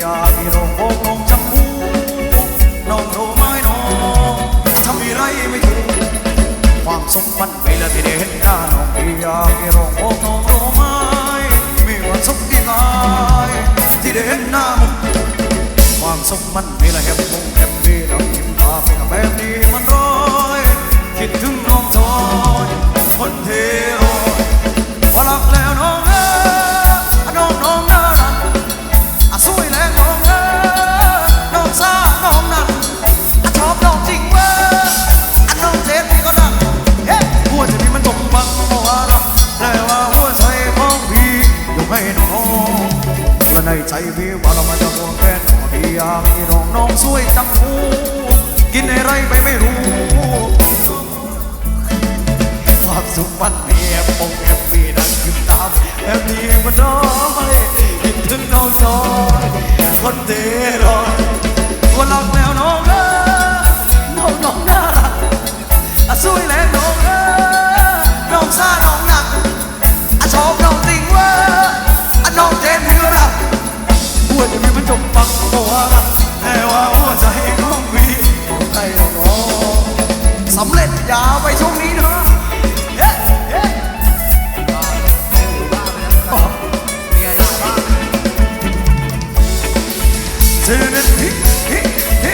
อยากให้เราโกงจำพูน้องโตไหมน้องทำอะไรไม่ถูกความสุขมันไม่ละที่ได้เห็นหน้าน้องพี่อยากให้ร้องโอ้น้องรู้ไหมมีความสุขที่ไหนที่ได้เห็นหน้ามึงความสุขมันไม่ละแฮป ให้น้องก็ในใจพี่ว่าเรามาจะห่วงแค่น้อดีอยากให้น้องน้องสวยจังหูกินอะไรไปไม่รู้ความสุขมันเพียปงแอบมีนั่งยิ้มตามแอบนี้มันน้อยคิดถึ สำเร็จยาวไปช่วงนี้เนะเฮ้เฮ้เมียหน้าบ้านเธอนั้นฮิฮิฮิ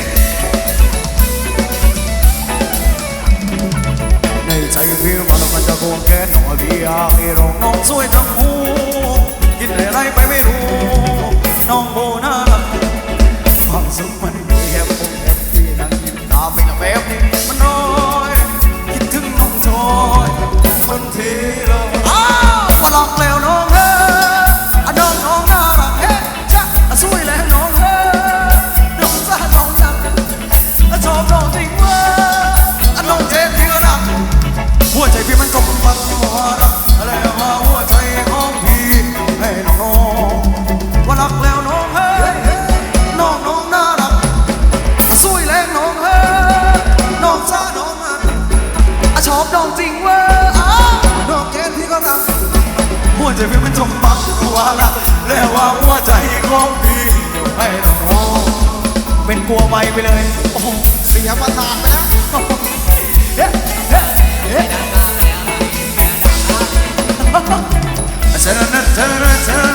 ในใจพี่ว่าเรามันจะโกงแค่หน่อยพี่อยากให้เราน้องสวยทั้งหูกินอะไรไปไม่รู้ น้องโบน่ารักความสุขมัน องมันอะชอบน้องจริงเว้ยอ้าน้องแก้มพี่ก็รักหัวใจพี่มันจมปักหัวรักแล้วว่าหัวใจของพี่ให้น้องเป็นกลัวไปไปเลย โอ้เสียประสาทไป Said I'm not ta ta